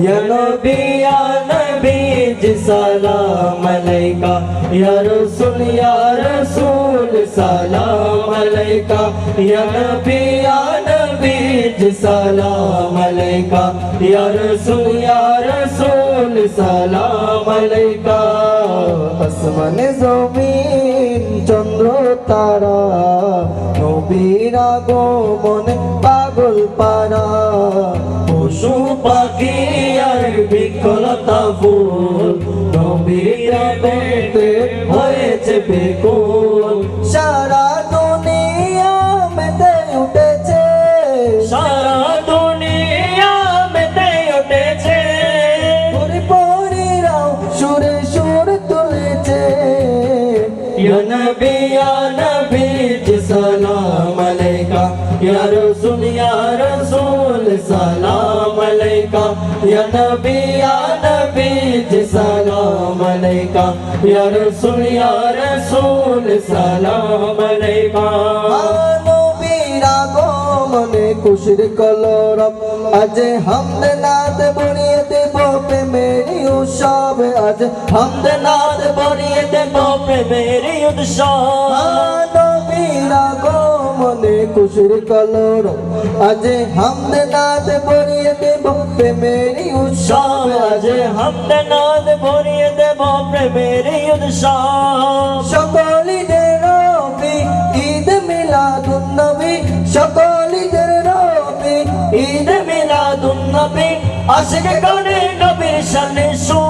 নবী ইয়া নবী জি সালাম আলাইকা ইয়া রাসূল ইয়া রাসূল সালাম আলাইকা ইয়া নবী ইয়া নবী জি সালাম আলাইকা ইয়া রাসূল ইয়া রাসূল সালাম আলাইকা আসমানে জমিন চন্দ্র তারা নবীর আগমনে পাগল পারা পশু পাখি আর বিকলতা ফুল। নবীর আগমতে হয়েছে বেকুল। সারা দুনিয়া মেতে উঠেছে। সারা দুনিয়া মেতে উঠেছে। পরিপরিরাও সুরে সুর তুলেছে। নবী। আগমনে খুশির কলরব আজ হামদ নাদ বড়িয়ে দেব প্রেমের উৎসব আজ হামদ নাদ বড়িয়ে দেব প্রেমের উৎসব নবীর আগমনে খুশির কলরব আজ হামদ নাদ বড়িয়ে দেব প্রেমের উৎসব। আজ হামদ নাদ বড়িয়ে দেব প্রেমের উৎসব। সকলিদের রবি ঈদ মিলাদুন নবী। সকলিদের রবি ঈদ মিলাদুন নবী। আশিক গানে নবীর শানে তুলেছে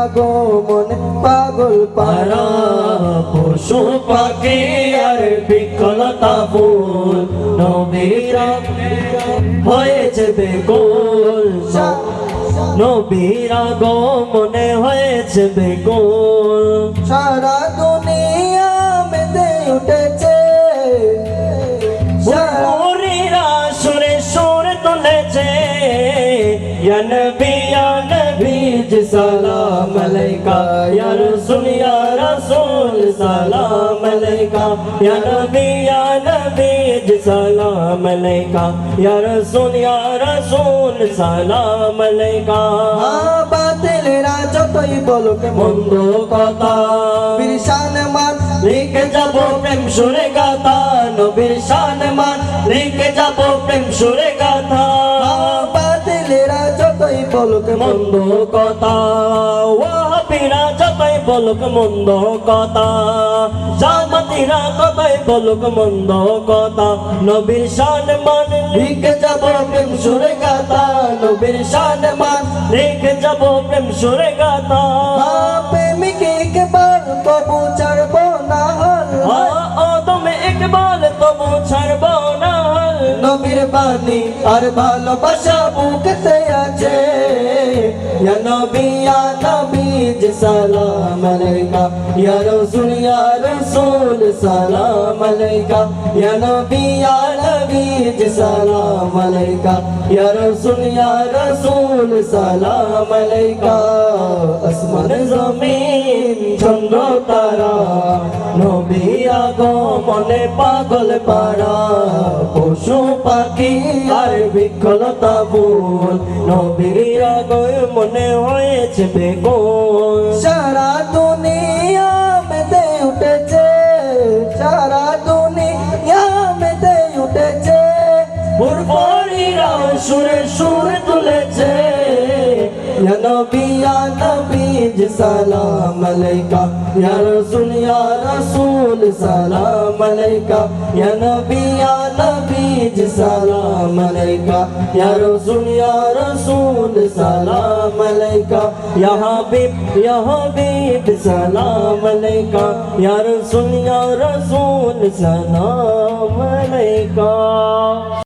আগমন পাগল পারা। পশু পাখি আর বিকলতা ফুল নবীর হয়েছে বেকুল। নবীর আগমনে হয়েছে বেকুল। সারা দুনিয়া মেতে উঠেছে। সুরে সুর তুলেছে। নবী ইয়া নবী জি সালাম আলাইকা ইয়া রাসূল ইয়া রাসূল সালাম আলাইকা ইয়া নবী ইয়া নবী জি সালাম আলাইকা ইয়া রাসূল ইয়া রাসূল সালাম আলাইকা বাতিলেরা যতই বলুক মন্দ কথা বিরশান মান লিখে যাব প্রেম সুরে গাথা নবীর শান মান লিখে যাব প্রেম বলুক মন্দ কথা। ওয়াহাবিরা যতই বলুক মন্দ কথা। জামাতিরা কতই বলুক মন্দ কথা। নবীর শান মান লিখে যাব প্রেম সুরে গাতা নবীর শান মান লিখে যাব প্রেম সুরে গাথা। বাণী আর ভালোবাসা বুকতে আছে। ইয়া নবী ইয়া নবী জি সালাম আলাইকা। ইয়া রাসূল ইয়া রাসূল, সালাম আলাইকা। ইয়া নবী সালাম আলাইকা। ইয়া রাসূল, সালাম আলাইকা। আসমান, জমিন, চন্দ্র, তারা। নবী আগমনে পাগল পারা পশু পাখি আর বিকলতা ফুল নবীর আগমনে হয়েছে বেগুন। সারা দুনিয়া মেতে উঠেছে সারা দুনিয়া মেতে উঠেছে। পূর্বরীরা সুরে সুরে তুলেছে নবী ইয়া সালাম আলাইকা, ইয়া রাসূল ইয়া রাসূল, সালাম আলাইকা, ইয়া নবী ইয়া নবী জি সালাম আলাইকা, ইয়া রাসূল ইয়া রাসূল, সালাম আলাইকা, ইয়া হাবিব ইয়া হাবিব, সালাম আলাইকা, ইয়া রাসূল ইয়া রাসূল, সালাম আলাইকা।